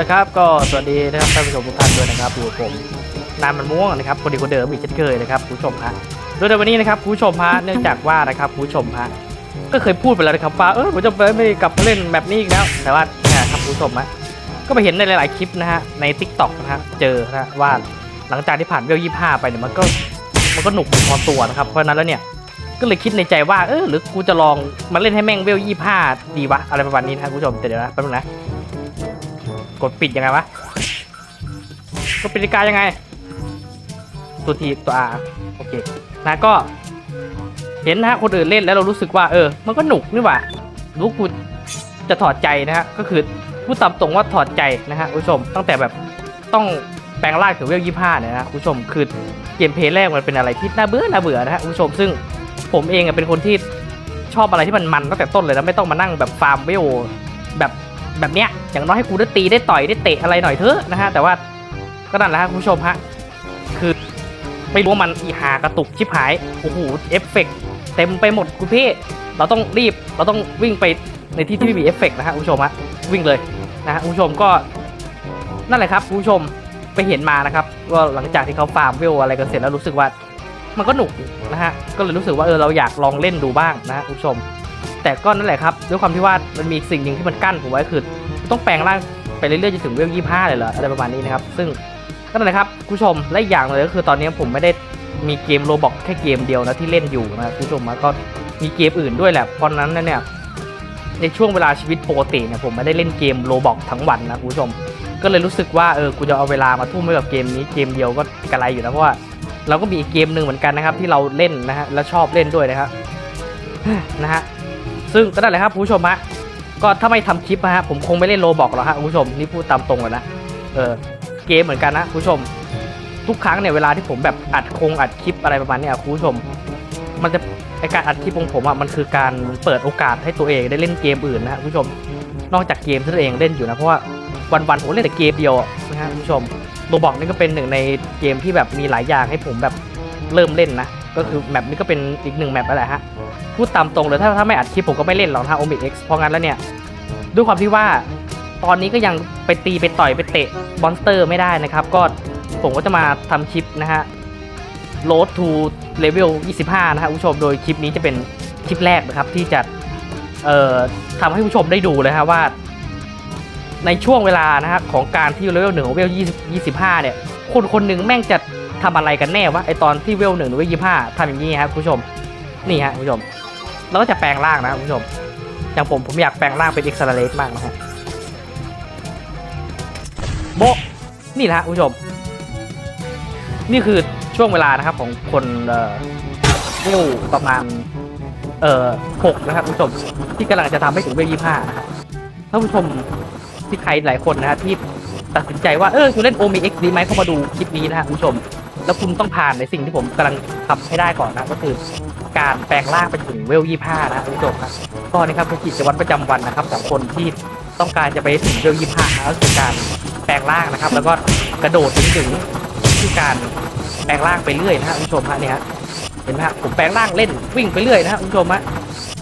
นะครับก็สวัสดีนะครับท่านผู้ชมทุกท่านด้วยนะครับอยู่ผมนามมันม่วงนะครับคนดีคนเดิมอีกเช่นเคยนะครับคุณผู้ชมฮะโดยในวันนี้นะครับคุณผู้ชมฮะเนื่องจากว่านะครับคุณผู้ชมฮะก็เคยพูดไปแล้วนะครับว่าเออผมจะไม่กลับมาเล่นแบบนี้อีกแล้วแต่ว่าเนี่ยครับคุณผู้ชมฮะก็ไปเห็นในหลาย ๆ คลิปนะฮะใน t ิ k t o k นะฮะเจอนะฮะว่าหลังจากที่ผ่านเวลยี่ห้าไปเนี่ยมันก็มันก็หนุกพอตัวนะครับเพราะนั้นแล้วเนี่ยก็เลยคิดในใจว่าเออหรือกูจะลองมาเล่นให้แม่งเวลยี่ห้าดีวะอะไรประมาณนี้นะครับคุณผู้ชมแต่เดี๋ยวนะแป๊บนึงนะ กดปิดยังไงวะกดปิดนาฬิกายังไง ตัวทีตัว R โอเคนะก็ เห็นนะฮะคนอื่นเล่นแล้วเรารู้สึกว่าเออ มันก็หนุกนี่หว่ารู้กูจะถอดใจนะฮะก็คือพูดตามตรงว่าถอดใจนะฮะคุณผู้ชมตั้งแต่แบบต้องแปลงร่างถึงเวลยี่ห้าเนี่ยนะคุณผู้ชมคือเกมเพลย์แรกมันเป็นอะไรที่น่าเบื่อน่าเบื่อนะฮะคุณผู้ชมซึ่งผมเองอะเป็นคนที่ชอบอะไรที่มันมันตั้งแต่ต้นเลยนะไม่ต้องมานั่งแบบฟาร์มเวลแบบ แบบเนี้ยอย่างน้อยให้กูได้ตีได้ต่อยได้เตะอะไรหน่อยเถอะนะฮะแต่ว่าก็นั่นแหละฮะคุณผู้ชมฮะคือไม่รู้มันอีหากระตุกชิบหายโอ้โหเอฟเฟกต์เต็มไปหมดคุณพี่เราต้องรีบเราต้องวิ่งไปในที่ที่ไม่มีเอฟเฟกต์นะฮะคุณผู้ชมฮะวิ่งเลยนะฮะคุณผู้ชมก็นั่นแหละครับคุณผู้ชมไปเห็นมานะครับว่าหลังจากที่เขาฟาร์มเวลอะไรกันเสร็จแล้วรู้สึกว่ามันก็หนุกนะฮะก็เลยรู้สึกว่าเออเราอยากลองเล่นดูบ้างนะฮะคุณผู้ชม แต่ก็นั่นแหละครับด้วยความที่ว่ามันมีสิ่งหนึ่งที่มันกั้นผมไว้คือ ต้องแปลงร่างไปเรื่อยๆจนถึงเวลยี่ห้าเลยเหรออะไรประมาณนี้นะครับ ซึ่งก็นั่นแหละครับคุณผู้ชมและอีกอย่างเลยก็คือตอนนี้ผมไม่ได้มีเกมโรบอกแค่เกมเดียวนะที่เล่นอยู่นะคุณผู้ชมนะก็มีเกมอื่นด้วยแหละเพราะนั้นเนี่ยในช่วงเวลาชีวิตปกติเนี่ยผมไม่ได้เล่นเกมโรบอกทั้งวันนะคุณผู้ชม ก็เลยรู้สึกว่าเออกูจะเอาเวลามาทุ่มให้กับเกมนี้เกมเดียวก็กระไรอยู่นะเพราะว่าเราก็มีอีกเกมหนึ่งเหมือนกันนะครับที่เราเล่นนะฮะและชอบเล่นด้วยนะครับนะฮะ ซึ่งก็นั่นแหละครับคุณผู้ชมฮะก็ถ้าไม่ทำคลิปนะฮะผมคงไม่เล่นโลบอกหรอกฮะคุณผู้ชมนี่พูดตามตรงเลยนะเออเกมเหมือนกันนะคุณผู้ชม ทุกครั้งเนี่ยเวลาที่ผมแบบอัดคงอัดคลิปอะไรประมาณนี้คุณผู้ชม มันจะไอการอัดคลิปของผมอะมันคือการเปิดโอกาสให้ตัวเองได้เล่นเกมอื่นนะฮะคุณผู้ชม นอกจากเกมที่ตัวเองเล่นอยู่นะเพราะว่าวันๆผมเล่นแต่เกมเดียวนะฮะคุณผู้ชมโลบอกนี่ก็เป็นหนึ่งในเกมที่แบบมีหลายอย่างให้ผมแบบเริ่มเล่นนะ ก็คือแมปนี้ก็เป็นอีกหนึ่งแมปแล้วแหละฮะ พูดตามตรงเลยถ้าถ้าไม่อัดคลิปผมก็ไม่เล่นหรอกนะโอมิเอ็กซ์เพราะงั้นแล้วเนี่ย ด้วยความที่ว่าตอนนี้ก็ยังไปตีไปต่อยไปเตะมอนสเตอร์ไม่ได้นะครับ ก็ผมก็จะมาทำคลิปนะฮะ Road to Level 25 นะฮะผู้ชมโดยคลิปนี้จะเป็นคลิปแรกนะครับที่จะเอ่อทำให้ผู้ชมได้ดูเลยฮะว่า ในช่วงเวลานะฮะของการที่เลเวลหนึ่งของเวล20 25 เนี่ย คนคนหนึ่งแม่งจะ ทำอะไรกันแน่วะไอตอนที่เวลหนึ่งหรือเวลยี่ห้าทำอย่างนี้ครับคุณผู้ชมนี่ฮะคุณผู้ชมเราก็จะแปลงร่างนะคุณผู้ชม อย่างผมผมอยากแปลงร่างเป็น a อ็กซ์ r เล e มากนะฮะโบนี่แหละฮะคุณผู้ชม นี่คือช่วงเวลานะครับของคนเออเวลประมาณเอ่อหกนะครับคุณผู้ชมที่กำลังจะทำให้ถึงเวลยี่ห้านะครับท่านผู้ชมที่ใครหลายคนนะฮะที่ตัดสินใจว่าเออคุณเล่นโอมีเอ็กดีไหมเข้ามาดูคลิปนี้นะฮะคุณผู้ชม แล้วคุณต้องผ่านในสิ่งที่ผมกำลังทำให้ได้ก่อนนะก็คือการแปลงร่างไปถึงเวลยี่ห้านะคุณผู้ชมครับก็นี่ครับคือกิจวัตรประจำวันนะครับของคนที่ต้องการจะไปถึงเวลยี่ห้าก็คือการแปลงร่างนะครับ แล้วก็กระโดดถึงถึงคือการแปลงร่างไปเรื่อยนะฮะคุณผู้ชมฮะเนี่ยฮะเห็นไหมฮะผมแปลงร่างเล่นวิ่งไปเรื่อยนะฮะคุณผู้ชมฮะ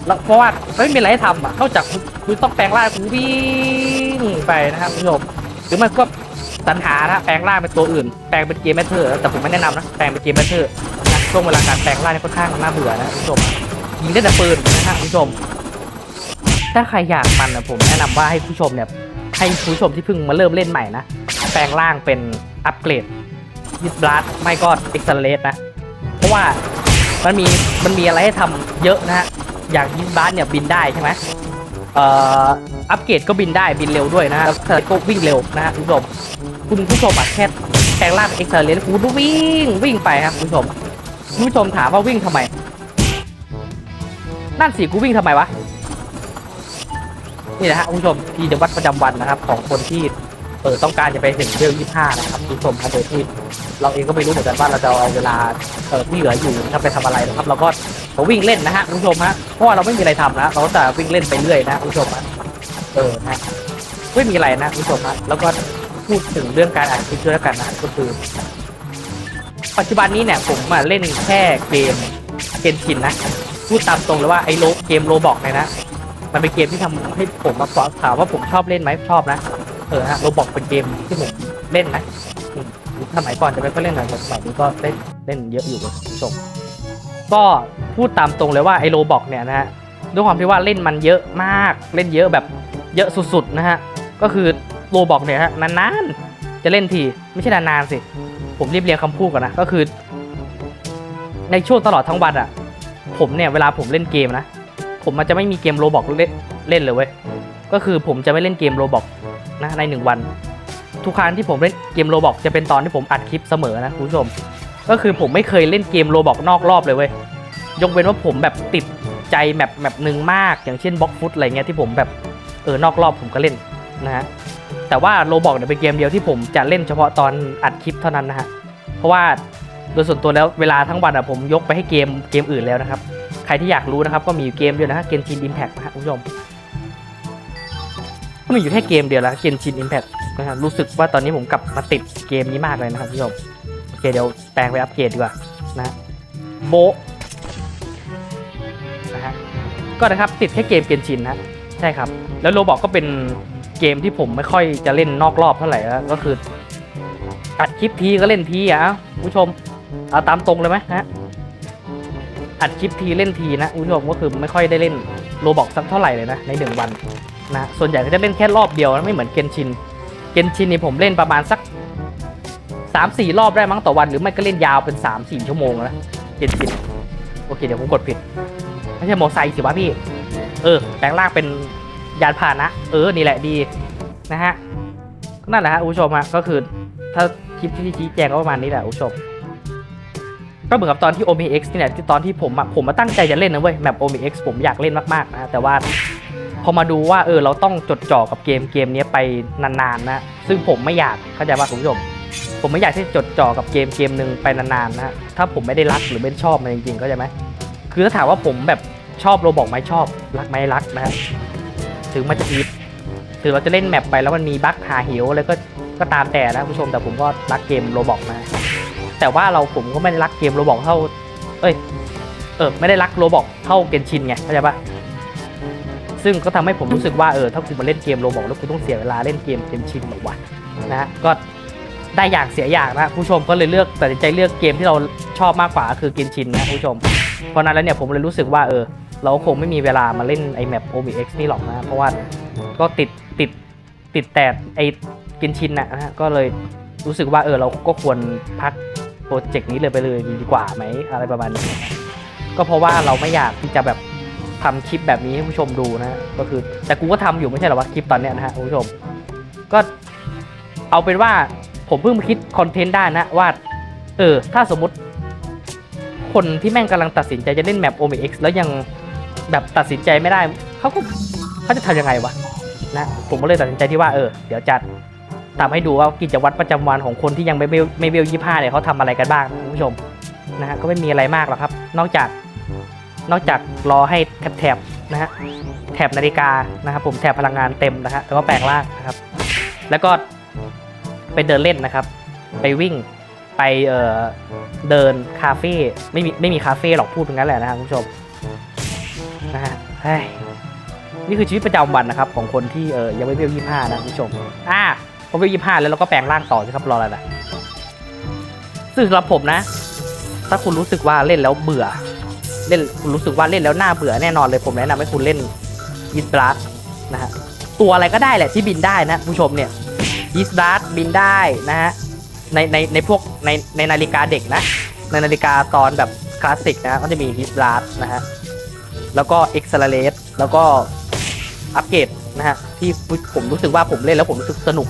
แล้วเพราะว่าไม่มีอะไรให้ทำอะนอกจากคุณคุณต้องแปลงร่างคุณวิ่งไปนะฮะคุณผู้ชมหรือไม่ก็ สรรหานะฮะแปลงร่างเป็นตัวอื่น แปลงเป็นเกมแมทเทอร์แต่ผมไม่แนะนำนะ แปลงเป็นเกมแมทเทอร์นะช่วงเวลาการแปลงร่างเนี่ยค่อนข้างน่าเบื่อนะคุณผู้ชมยิงได้แต่ปืนนะฮะคุณผู้ชม ถ้าใครอยากมันนะผมแนะนำว่าให้ผู้ชมเนี่ยให้ผู้ชมที่เพิ่งมาเริ่มเล่นใหม่นะ แปลงร่างเป็นอัปเกรดยิสบลัสไม่ก็เอ็กซ์เลสนะ เพราะว่ามันมีมันมีอะไรให้ทำเยอะนะฮะอย่างยิสบลัสเนี่ยบินได้ใช่ไหมเอ่อ อัปเกรดก็บินได้บินเร็วด้วยนะฮะแล้วก็วิ่งเร็วนะฮะคุณผู้ชมคุณผู้ชมอะแค่แปลงร่างเป็นเซอ็กซ์เลสคุณก็วิ่งวิ่งไปครับคุณผู้ชมคุณผู้ชมถามว่าวิ่งทำไม นั่นสิกูวิ่งทำไมวะนี่นะฮะคุณผู้ชมกิจวัตประจำวันนะครับ ของคนที่เออต้องการจะไปถึงเวลยี่ห้านะครับคุณผู้ชมครับโดยที่เราเองก็ไม่รู้เหมือนกันว่าเราจะเอาเวลาเออที่เหลืออยู่นะครับไปทำอะไรนะครับ เราก็วิ่งเล่นนะฮะคุณผู้ชมฮะเพราะว่าเราไม่มีอะไรทำนะเราก็จะวิ่งเล่นไปเรื่อยนะคุณผู้ชมฮะ เออนะไม่มีอะไรนะคุณผู้ชมฮะแล้วก็พูดถึงเรื่องการอ่านคลิปด้วยแล้วกันนะก็คือ ปัจจุบันนี้เนี่ยผมมาเล่นแค่เกมเกมชินนะพูดตามตรงเลยว่าไอ้โลเกมโลบอกเนี่ยนะ มันเป็นเกมที่ทำให้ผมมาถามว่าผมชอบเล่นไหมชอบนะเออฮะโรบอกเป็นเกมที่ผมเล่นนะสมัยก่อนจะไม่ค่อยเล่นหน่อยแต่สมัยนี้ก็เล่นเล่นเยอะอยู่คุณผู้ชมก็พูดตามตรงเลยว่าไอโรบอกเนี่ยนะฮะด้วยความที่ว่าเล่นมันเยอะมากเล่นเยอะแบบ เยอะสุดๆนะฮะ ก็คือโรบอกเนี่ยฮะนานๆ จะเล่นที ไม่ใช่นานๆสิ ผมเรียบเรียงคำพูดก่อนนะ ก็คือ ในช่วงตลอดทั้งวันอะผมเนี่ยเวลาผมเล่นเกมนะ ผมมันจะไม่มีเกมโรบอกเล่นเล่นเลยเว้ย ก็คือผมจะไม่เล่นเกมโรบอกนะในหนึ่งวัน ทุกครั้งที่ผมเล่นเกมโรบอกจะเป็นตอนที่ผมอัดคลิปเสมอนะคุณผู้ชม ก็คือผมไม่เคยเล่นเกมโรบอกนอกรอบเลยเว้ย ยกเว้นว่าผมแบบติดใจแมปแมปหนึ่งมาก อย่างเช่นบล็อกฟุตอะไรเงี้ยที่ผมแบบ ออนอกรอบผมก็เล่นนะฮะแต่ว่าโรบอกเนี่ยเป็นเกมเดียวที่ผมจะเล่นเฉพาะตอนอัดคลิปเท่านั้นนะฮะเพราะว่าโดยส่วนตัวแล้วเวลาทั้งวันอะผมยกไปให้เกมเกมอื่นแล้วนะครับ ใครที่อยากรู้นะครับ ก็มีอยู่เกมเดียวนะฮะเกมชินอิมแพคนะฮะคุณผู้ชมก็มีอยู่แค่เกมเดียวแล้วเกมชินอิมแพคนะฮะรู้สึกว่าตอนนี้ผมกลับมาติดเกมนี้มากเลยนะครับคุณผู้ชมโอเคเดี๋ยวแปลงไปอัปเกรดดีกว่านะโบนะฮะก็นะครับติดแค่เกมเกนชินนะ ใช่ครับ แล้วโรบอกก็เป็นเกมที่ผมไม่ค่อยจะเล่นนอกรอบเท่าไหร่แล้วก็คืออัดคลิปทีก็เล่นทีอะคุณผู้ชมเอาตามตรงเลยไหมฮะอัดคลิปทีเล่นทีนะคุณผู้ชมก็คือไม่ค่อยได้เล่นโรบอกสักเท่าไหร่เลยนะในหนึ่งวันนะส่วนใหญ่ก็จะเล่นแค่รอบเดียวนะไม่เหมือนเกนชินเกนชินนี่ผมเล่นประมาณสักสามสี่รอบได้มั้งต่อวัน หรือไม่ก็เล่นยาวเป็นสามสี่ชั่วโมงนะเจ็ดสิบโอเคเดี๋ยวผมกดผิด ไม่ใช่มอไซค์สิวะพี่ เออแปลงร่างเป็นยานพาหนะ เออ นี่แหละดีนะฮะก็นั่นแหละฮะคุณผู้ชมฮะก็คือถ้าคลิปที่ชี้แจงก็ประมาณนี้แหละคุณผู้ชม ก็เหมือนกับตอนที่ o m x นี่แหละที่ตอนที่ผมอะผมมาตั้งใจจะเล่นนะเว้ยแมป o m x ผมอยากเล่นมากๆนะแต่ว่าพอมาดูว่าเออเราต้องจดจ่อกับเกมเกมนี้ไปนานๆนะ ซึ่งผมไม่อยากเข้าใจป่ะคุณผู้ชม ผมไม่อยากที่จะจดจ่อกับเกมเกมหนึ่งไปนานๆนะฮะถ้าผมไม่ได้รักหรือไม่ชอบมันจริงๆเข้าใจไหมคือถ้าถามว่าผมแบบ ชอบโรบอกไหมชอบ รักไหมรักนะฮะถึงมันจะอีฟถึงเราจะเล่นแมปไปแล้วมันมีบั๊กหาเหวอะไรก็ก็ตามแต่นะผู้ชมแต่ผมก็รักเกมโรบอกนะแต่ว่าเราผมก็ไม่ได้รักเกมโรบอกเท่า เอ้ยเออไม่ได้รักโรบอกเท่าเกนชินไงเข้าใจปะซึ่งก็ทำให้ผมรู้สึกว่าเออถ้าคุณมาเล่นเกมโรบอกแล้วคุณต้องเสียเวลาเล่นเกมเกนชินแบบวะนะฮะก็ได้อย่างเสียอย่างนะผู้ชมก็เลยเลือกตัดสินใจเลือกเกมที่เราชอบมากกว่าคือกินชินนะผู้ชมเพราะนั้นแล้วเนี่ยผมเลยรู้สึกว่าเออ เราคงไม่มีเวลามาเล่นไอแมป o m x นี่หรอกนะ เพราะว่าก็ติดติดติดแต่ไอกินชินนะฮะก็เลยรู้สึกว่าเออเราก็ควรพักโปรเจกต์นี้เลยไปเลยดีกว่าไหมอะไรประมาณนี้ก็เพราะว่าเราไม่อยากที่จะแบบทำคลิปแบบนี้ให้ผู้ชมดูนะก็คือแต่กูก็ทำอยู่ไม่ใช่หรอวะคลิปตอนเนี้ยนะฮะผู้ชม ก็เอาเป็นว่าผมเพิ่งมาคิดคอนเทนต์ได้นะว่าเออถ้าสมมติคนที่แม่งกำลังตัดสินใจจะเล่นแมป o m x แล้วยัง แบบตัดสินใจไม่ได้เขาก็เขาจะทำยังไงวะนะผมก็เลยตัดสินใจที่ว่าเออเดี๋ยวจัดทำให้ดูว่ากิจวัตรประจำวันของคนที่ยังไม่เบลไม่เบลยี่ห้าเนี่ยเขาทำอะไรกันบ้างคุณผู้ชมนะฮะก็ไม่มีอะไรมากหรอกครับ นอกจากนอกจากรอให้แถบแถบนะฮะแถบนาฬิกานะครับผมแถบพลังงานเต็มนะฮะแล้วก็แปลงร่างนะครับ แล้วก็ไปเดินเล่นนะครับ ไปวิ่งไปเอ่อเดินคาเฟ่ไม่มีไม่มีคาเฟ่หรอกพูดตรงนั้นแหละนะครับคุณผู้ชม นะฮะนี่คือชีวิตประจำวันนะครับ ของคนที่เออยังไม่เวลยี่ห้านะคุณผู้ชมอ่าพอเวลยี่ห้าแล้วเราก็แปลงร่างต่อสิครับรออะไรนะซึ่งสำหรับผมนะ ถ้าคุณรู้สึกว่าเล่นแล้วเบื่อ เล่นคุณรู้สึกว่าเล่นแล้วน่าเบื่อแน่นอนเลยผมแนะนำให้คุณเล่นยินบลัสนะฮะตัวอะไรก็ได้แหละที่บินได้นะผู้ชมเนี่ยยิสดาร์บินได้นะฮะในในในพวกในในนาฬิกาเด็กนะ ในนาฬิกาตอนแบบคลาสสิกนะก็จะมียิสดาร์นะฮะ แล้วก็เอ็กซ์ l เลตแล้วก็อัปเกรดนะฮะที่ผมรู้สึกว่าผมเล่นแล้วผมรู้สึกสนุก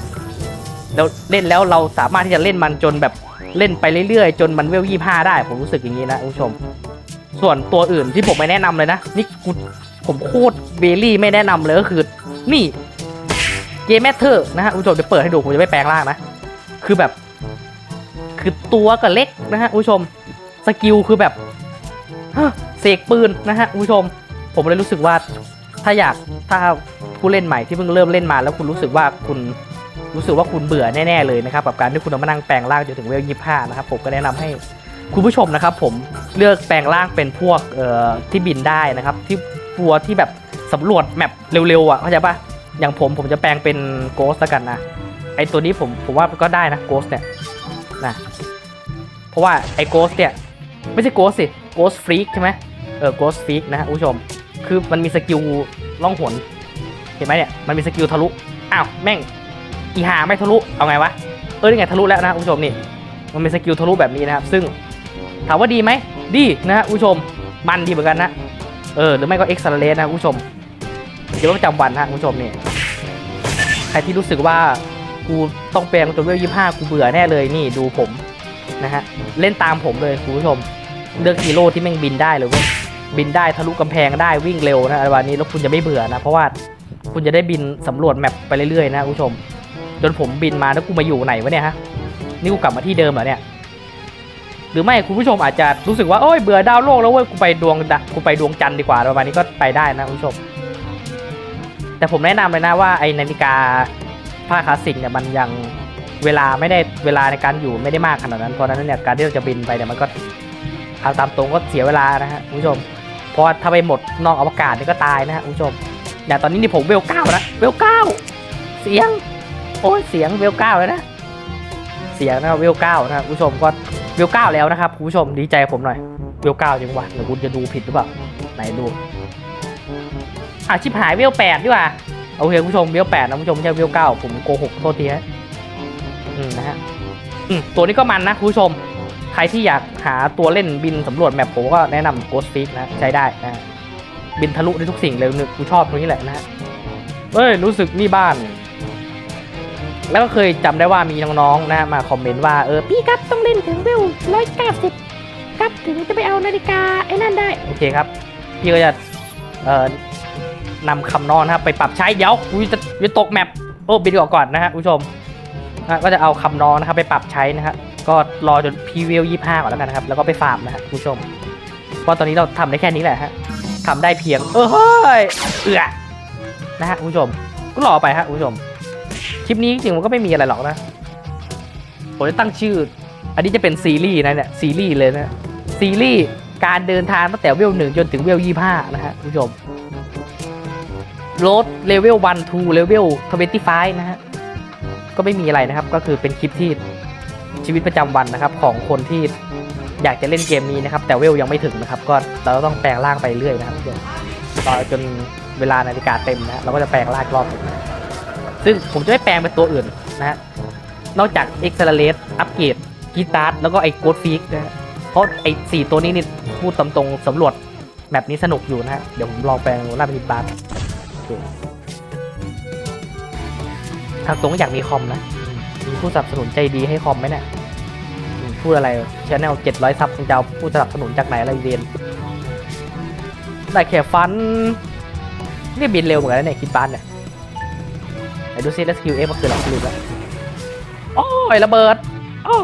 แล้วเล่นแล้วเราสามารถที่จะเล่นมันจนแบบเล่นไปเรื่อยๆ จนมันเวลยี่ห้าได้ ผมรู้สึกอย่างนี้นะคุณผู้ชม ส่วนตัวอื่นที่ผมไม่แนะนำเลยนะ นี่กูผมโคตรเบลลี่ไม่แนะนำเลยก็คือ นี่เกมแมทเทอร์นะฮะคุณผู้ชมจะเปิดให้ดูผมจะไม่แปลงร่างนะ คือแบบ คือตัวก็เล็กนะฮะคุณผู้ชมสกิลคือแบบ เสกปืนนะฮะคุณผู้ชม ผมเลยรู้สึกว่าถ้าอยากถ้าผู้เล่นใหม่ที่เพิ่งเริ่มเล่นมา แล้วคุณรู้สึกว่าคุณรู้สึกว่าคุณเบื่อแน่ๆเลยนะครับกับการที่คุณต้องมานั่งแปลงร่างจนถึงเวลยี่ห้านะครับผมก็แนะนำให้คุณผู้ชมนะครับ ผมเลือกแปลงร่างเป็นพวกเอ่อที่บินได้นะครับ ที่ตัวที่แบบสำรวจแมปเร็วๆอะเข้าใจปะอย่างผมผมจะแปลงเป็นโกสแล้วกันนะไอตัวนี้ผมผมว่าก็ได้นะโกสเนี่ยนะเพราะว่าไอโกสเนี่ยไม่ใช่โกสสิโกสฟรีกใช่ไหม เออโกสฟรีกนะฮะคุณผู้ชม คือมันมีสกิลล่องหนเห็นไหมเนี่ย มันมีสกิลทะลุ อ้าว แม่ง อีหาไม่ทะลุ เอาไงวะ เออนี่ไงทะลุแล้วนะคุณผู้ชมนี่ มันเป็นสกิลทะลุแบบนี้นะครับ ซึ่งถามว่าดีไหม ดีนะฮะคุณผู้ชม มันดีเหมือนกันนะ เออ หรือไม่ก็เอ็กซ์เลนะคุณผู้ชม เดี๋ยวประจำวันฮะคุณผู้ชมนี่ใครที่รู้สึกว่ากูต้องแปลงจนเวลยี่ห้ากูเบื่อแน่เลยนี่ดูผมนะฮะ เล่นตามผมเลยคุณผู้ชม เลือกฮีโร่ที่แม่งบินได้เลยเว้ย บินได้ทะลุกำแพงได้วิ่งเร็วนะวันนี้แล้วคุณจะไม่เบื่อนะ เพราะว่าคุณจะได้บินสำรวจแมปไปเรื่อยๆนะคุณผู้ชม จนผมบินมาแล้วกูมาอยู่ไหนวะเนี่ยฮะนี่กูกลับมาที่เดิมเหรอเนี่ยหรือไม่คุณผู้ชมอาจจะรู้สึกว่าโอ้ยเบื่อดาวโลกแล้วเว้ยกูไปดวงกูไปดวงจันทร์ดีกว่าประมาณนี้ก็ไปได้นะคุณผู้ชม แต่ผมแนะนำเลยนะว่าไอนาฬิกาผ้าคลาสสิกเนี่ยมันยังเวลาไม่ได้เวลาในการอยู่ไม่ได้มากขนาดนั้นเพราะนั้นเนี่ยการที่เราจะบินไปเนี่ยมันก็เอาตามตรงก็เสียเวลานะฮะคุณผู้ชม ราะว่าถ้าไปหมดนอกอวกาศนี่ก็ตายนะฮะคุณผู้ชมอย่างตอนนี้นี่ผมเวลเก้านะเวลเก้าเสียง โอ้ยเสียงเวลเก้าแล้วนะเสียงนะเวลเก้านะคุณผู้ชมก็เวลเก้าแล้วนะครับคุณผู้ชมดีใจผมหน่อยเวลเก้าจริงวะเดี๋ยวคุณจะดูผิดหรือเปล่าไหนดูอะชิบหายเวลแปดดีกว่าโอเคคุณผู้ชมเวลแปดนะคุณผู้ชมไม่ใช่เวลเก้าผมโกหกโทษทีฮะอืมนะฮะอืมตัวนี้ก็มันนะคุณผู้ชม ใครที่อยากหาตัวเล่นบินสำรวจแมปผมก็แนะนำ Ghost Peak นะใช้ได้นะ บินทะลุได้ทุกสิ่งเลยนึกกูชอบตรงนี้แหละนะฮะเอ้ย รู้สึกนี่บ้าน แล้วก็เคยจำได้ว่ามีน้องๆนะมาคอมเมนต์ว่า เออ พี่ครับต้องเล่นถึงเวลร้อยเก้าสิบครับถึงจะไปเอานาฬิกาไอ้นั่นได้ โอเคครับ พี่ก็จะเอ่อนำคำนอนนะครับไปปรับใช้เดี๋ยวกูจะจะตกแมปโอ้บินออกก่อนนะฮะคุณผู้ชมนะก็จะเอาคำนอนนะครับไปปรับใช้นะฮะ ก็รอจนพีเวลยี่ห้าก่อนแล้วกันนะครับ แล้วก็ไปฟาร์มนะฮะคุณผู้ชม เพราะตอนนี้เราทำได้แค่นี้แหละฮะทำได้เพียง เออเฮ้ยเอือนะฮะคุณผู้ชม ก็รอไปฮะคุณผู้ชม คลิปนี้จริงมันก็ไม่มีอะไรหรอกนะ ผมจะตั้งชื่อ อันนี้จะเป็นซีรีส์นะเนี่ยซีรีส์เลยนะซีรีส์การเดินทางตั้งแต่เวลหนึ่งจนถึงเวลยี่ห้านะฮะคุณผู้ชมโรดเลเวลวันทูเลเวลทเวนตี้ไฟนะฮะ ก็ไม่มีอะไรนะครับ ก็คือเป็นคลิปที่ ชีวิตประจำวันนะครับ ของคนที่อยากจะเล่นเกมนี้นะครับ แต่เวลยังไม่ถึงนะครับ ก็เราต้องแปลงร่างไปเรื่อยนะครับทุกคนต่อจนเวลานาฬิกาเต็มนะเราก็จะแปลงร่างรอบหนึ่งซึ่งผมจะไม่แปลงเป็นตัวอื่นนะฮะนอกจาก e x c e l e r a t e อัปเกรดกีตาร์แล้วก็ไอ้โกดฟิกนะฮะเพราะไอ้สี่ตัวนี้นี่พูดตามตรงสำรวจแบบนี้สนุกอยู่นะฮะเดี๋ยวผมลองแปลงล่างเป็นกีตาร์ทางตรงก็อยากมีคอมนะ ผู้สนับสนุนใจดีให้คอมไหมเนี่ยพูดอะไรชแนลเจ็ดร้อยซับจะเอาผู้สนับสนุนจากไหนอะไรเรียนได้แค่ฟันนี่บินเร็วเหมือนกันเนี่ยคิดบ้านเนี่ยไหนดูซิแล้วสกิลเอฟมันคืออะไรลืมแล้วโอ้ยระเบิดอ้อ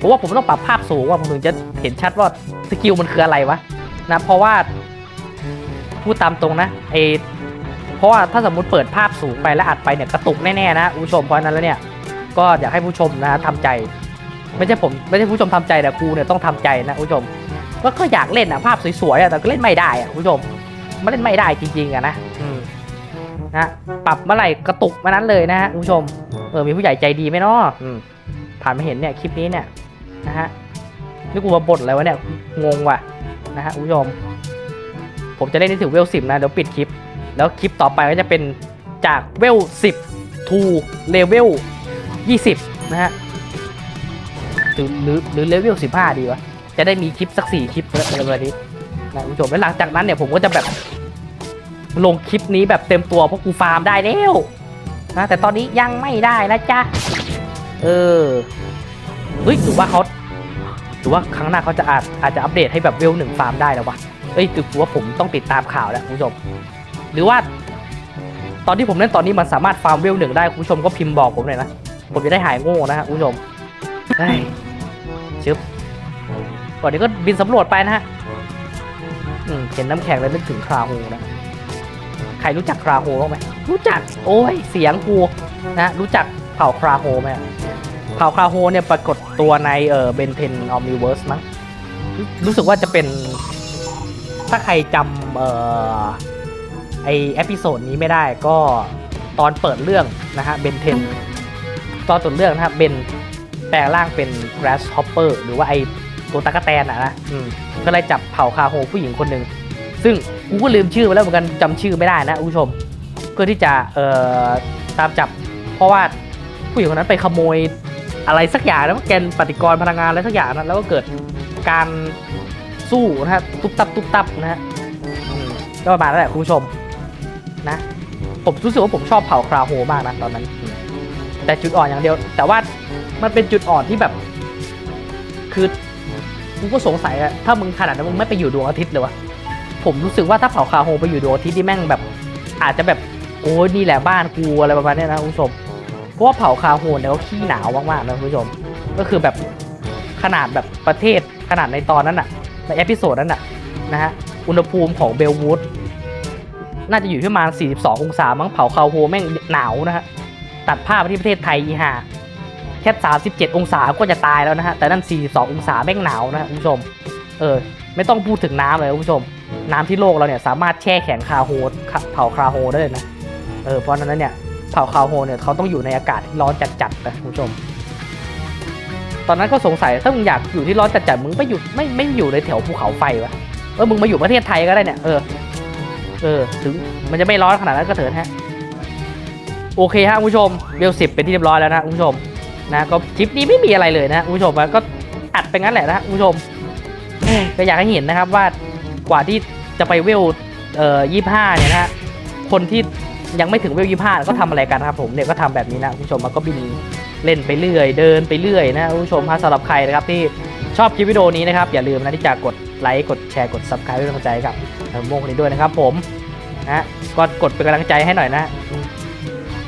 ผมว่าผมต้องปรับภาพสูงว่าผมถึงจะเห็นชัดว่าสกิลมันคืออะไรวะ นะ เพราะว่าพูดตามตรงนะไอเพราะว่าถ้าสมมุติเปิดภาพสูงไปแล้วอัดไปเนี่ยกระตุกแน่ๆนะคุณผู้ชมเพราะฉะนั้นแล้วเนี่ยก็อยากให้ผู้ชมนะทำใจ ไม่ใช่ผมไม่ใช่ผู้ชมทำใจแต่กูเนี่ยต้องทำใจนะผู้ชมก็ก็อยากเล่นอะภาพสวยๆอะแต่ก็เล่นไม่ได้อะผู้ชมมันเล่นไม่ได้จริงๆอะนะอืมนะปรับเมื่อไหร่กระตุกเมื่อนั้นเลยนะฮะผู้ชมเออมีผู้ใหญ่ใจดีไหมเนาะอืมผ่านมาเห็นเนี่ยคลิปนี้เนี่ยนะฮะนี่กูมาบ่นอะไรวะเนี่ยงงว่ะ นะฮะคุณผู้ชม ผมจะเล่นได้ถึงเวลสิบนะ เดี๋ยวปิดคลิป แล้วคลิปต่อไปก็จะเป็นจากเวลสิบทูเลเวลยี่สิบนะฮะหรือหรือหรือเลเวลสิบห้าดีวะ จะได้มีคลิปสักสี่คลิปอะไรแบบนี้นะคุณผู้ชมแล้วหลังจากนั้นเนี่ยผมก็จะแบบลงคลิปนี้แบบเต็มตัวเพราะกูฟาร์มได้แล้วนะแต่ตอนนี้ยังไม่ได้นะจ๊ะ เออ เฮ้ยถือว่าเขา ถือว่าครั้งหน้าเขาจะอาจอาจจะอัปเดตให้แบบเวลหนึ่งฟาร์มได้แล้ววะเอ้ยถือว่าผมต้องติดตามข่าวแล้วคุณผู้ชม หรือว่า ตอนที่ผมเล่นตอนนี้มันสามารถฟาร์มเวลหนึ่งได้คุณผู้ชมก็พิมพ์บอกผมหน่อยนะผมจะได้หายโง่นะฮะคุณผู้ชมเฮ้ยชึบก่อนนี้ก็บินสำรวจไปนะฮะเห็นน้ำแข็งแล้วนึกถึงคราโฮนะใครรู้จักคราโฮบ้างไหมรู้จัก โอ้ย เสียงกูนะรู้จักเผ่าคราโฮไหม เผ่าคาโฮเนี่ยปรากฏตัวในเออเบนเทนออมนิเวิร์สมั้งรู้สึกว่าจะเป็น ถ้าใครจำเอ่อไอเอพิโซดนี้ไม่ได้ก็ตอนเปิดเรื่องนะฮะเบนเทนตอนต้นเรื่องนะครับเบนแปลงร่างเป็น grasshopper หรือว่าไอตัวตะกแตนอะนะอืมก็เลยจับเผ่าคาโฮผู้หญิงคนหนึ่งซึ่งกูก็ลืมชื่อไปแล้วเหมือนกันจำชื่อไม่ได้นะคุณผู้ชม เพื่อที่จะเอ่อตามจับ เพราะว่าผู้หญิงคนนั้นไปขโมย อะไรสักอย่างแล้วแกนปฏิกรณ์พลังงานอะไรสักอย่างนั้นแล้วก็เกิดการสู้นะฮะตุ๊บตับตุ๊บตับนะฮะก็ประมาณนั้นแหละคุณผู้ชมนะ ผมรู้สึกว่าผมชอบเผ่าคราโฮมากนะตอนนั้น แต่จุดอ่อนอย่างเดียว แต่ว่ามันเป็นจุดอ่อนที่แบบ คือกูก็สงสัยอะถ้ามึงขนาดนั้นมึงไม่ไปอยู่ดวงอาทิตย์เลยวะผมรู้สึกว่าถ้าเผ่าคราโฮไปอยู่ดวงอาทิตย์ที่แม่งแบบ อาจจะแบบโอ้ยนี่แหละบ้านกูอะไรประมาณนี้นะคุณผู้ชม ราะว่าเผ่าคาโฮนเนี่ยเขาขี้หนาวมากๆนะคุณผู้ชม ก็คือแบบขนาดแบบประเทศขนาดในตอนนั้นน่ะในเอพิโซดนั้นน่ะนะฮะอุณหภูมิของเบลวูดน่าจะอยู่ที่ประมาณ 42 องศามั้งเผาคาโฮแม่งหนาวนะฮะ ตัดภาพไปที่ประเทศไทยอีห่าแค่ 37 องศาก็จะตายแล้วนะฮะ แต่นั่น 42 องศาแม่งหนาวนะฮะคุณผู้ชม เออ ไม่ต้องพูดถึงน้ำเลยคุณผู้ชม น้ำที่โลกเราเนี่ยสามารถแช่แข็งคาโฮเผาคาโฮได้เลยนะ เออ เพราะฉะนั้นเนี่ย เผ่าคาวโฮเนี่ยเขาต้องอยู่ในอากาศที่ร้อนจัดๆนะคุณผู้ชม ตอนนั้นก็สงสัยถ้ามึงอยากอยู่ที่ร้อนจัดๆมึงไม่อยู่ไม่ไม่อยู่ในแถวภูเขาไฟวะเออมึงมาอยู่ประเทศไทยก็ได้เนี่ยเออเออถึงมันจะไม่ร้อนขนาดนั้นก็เถิดฮะโอเคฮะคุณผู้ชมเบลสิบเป็นที่เรียบร้อยแล้วนะคุณผู้ชมนะก็คลิปนี้ไม่มีอะไรเลยนะคุณผู้ชมก็อัดไปงั้นแหละนะคุณผู้ชมก็อยากให้เห็นนะครับว่ากว่าที่จะไปเวลเอ่อยี่ห้าเนี่ยนะฮะคนที่ ยังไม่ถึงเวลยี่ห้าก็ทำอะไรกันครับผมเนี่ยก็ทำแบบนี้นะคุณผู้ชมมันก็บินเล่นไปเรื่อย เดินไปเรื่อยนะคุณผู้ชมฮะสำหรับใครนะครับที่ชอบคลิปวิดีโอนี้นะครับอย่าลืมนะที่จะกดไลค์กดแชร์กด subscribe เป็นกำลังใจกับโมงคนนี้ด้วยนะครับ ผมนะก็กดเป็นกำลังใจให้หน่อยนะ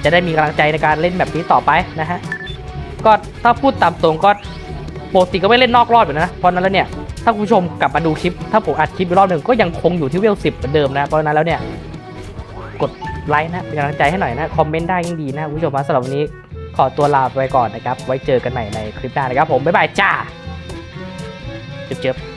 จะได้มีกำลังใจในการเล่นแบบนี้ต่อไปนะฮะก็ถ้าพูดตามตรงก็ปกติก็ไม่เล่นนอกรอบอยู่นะเพราะนั้นแล้วเนี่ยถ้าคุณผู้ชมกลับมาดูคลิป ถ้าผมอัดคลิปอีกรอบหนึ่งก็ยังคงอยู่ที่เวลสิบเหมือนเดิมนะเพราะนั้นแล้วเนี่ยกด ไลค์นะเป็นกำลังใจให้หน่อยนะคอมเมนต์ได้ยิ่งดีนะคุณผู้ชมนะสำหรับวันนี้ขอตัวลาไปก่อนนะครับ ไว้เจอกันใหม่ในคลิปหน้านะครับผมบ๊ายบายจ้าเจ็บๆ